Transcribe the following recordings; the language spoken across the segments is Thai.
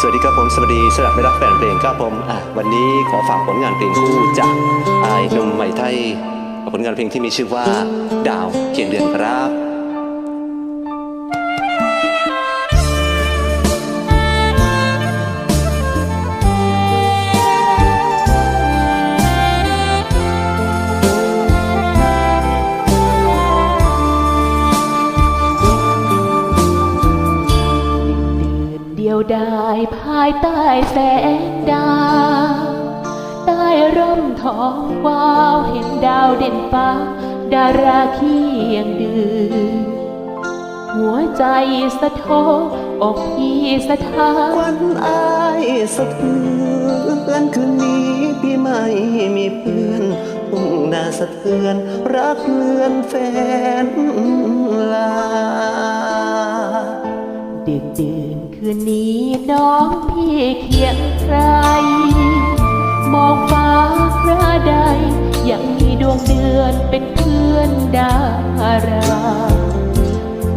สวัสดีครับผมสวัสดีสำหรับไม่รักแฟนเพลงครับผมอะวันนี้ขอฝากผลงานเพลงคู่จากไอ้นุ่มใหม่ไทยผลงานเพลงที่มีชื่อว่า ดาวเขียนเดือนครับ ยวดายภายใต้แสงดาวใต้ร่มท้องวาวเห็นดาวเด่นฟ้า ดาราเคียงดืนหัวใจสะท้ออกพี่สะท้านวันอายสะเทือนคืนนี้พี่ไม่มีเพื่อนทุ่งนาสะเทือน รักเลือนแฟนลาดึกดื่ คืนนี้น้องพี่เคียงใคร มองฟ้าพระใด ยังมีดวงเดือนเป็นเพื่อนดารา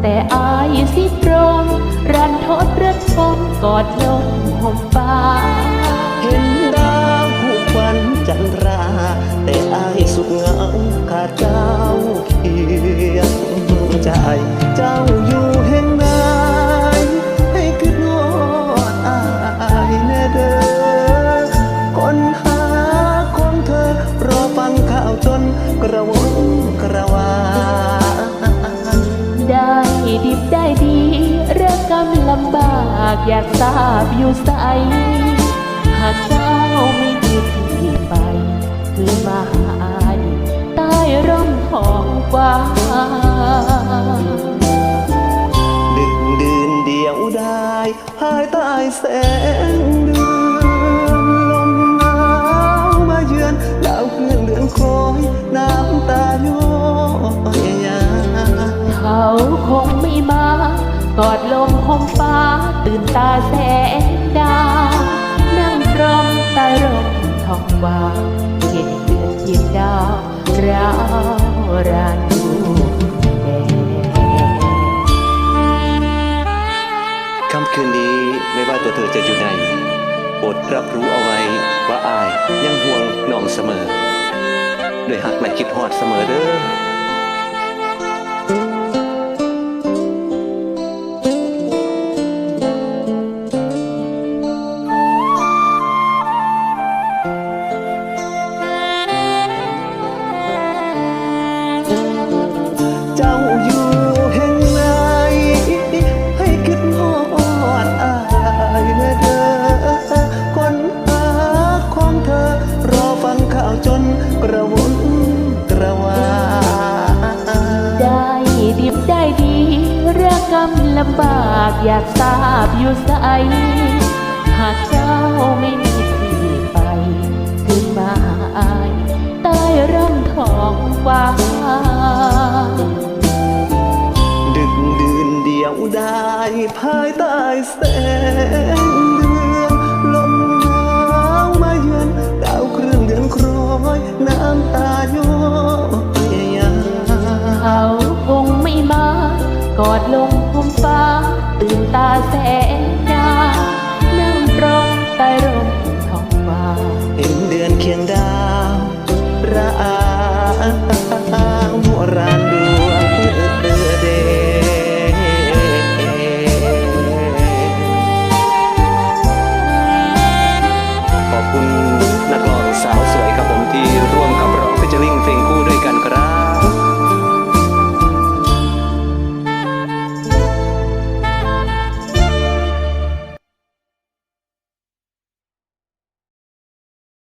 แต่อายสิตรง รันทดรันทนกอดลมห่มฟ้า เห็นดาวคู่ควันจันรา แต่อายสุดเหงาขาดเจ้าเคียงใจเจ้า รอฟังข่าวจนกระวนกระวาย ได้ดิบได้ดีเรักกำลำบากอยากทราบอยู่ใส หากเจ้าไม่มีที่ไป คือมาหาอายใต้ร่มทองฟ้าดึกดื่นเดียวได้ภายใต้แสง ดา นั่งรมใต้ร่มทองวาเห็นเดือนเทียมดาวราวรานูค่ำคืนนี้ไม่ว่าตัวเธอจะอยู่ไหนโปรดรับรู้เอาไว้ว่าอายยังห่วงน้องเสมอ ด้วยหักและคิดฮอดเสมอเด้อากอยากทราบอยู่ใสหากเจ้าไม่มีที่ไปขึ้นมาหาอายใต้ร่มทองฟ้าดึกดื่นเดียวได้ภายใต้แสงเดือนลมหนาวมาเยือนดาวเครื่องเดือนคล้อยน้ำตาย้อยยเขาคงไม่มากอดลงพม แสงดาวน้ำร้องใต้ร่มท้องฟ้าเห็นเดือนเคียงดาวระอาโมรานดวงเตือเดขอบคุณ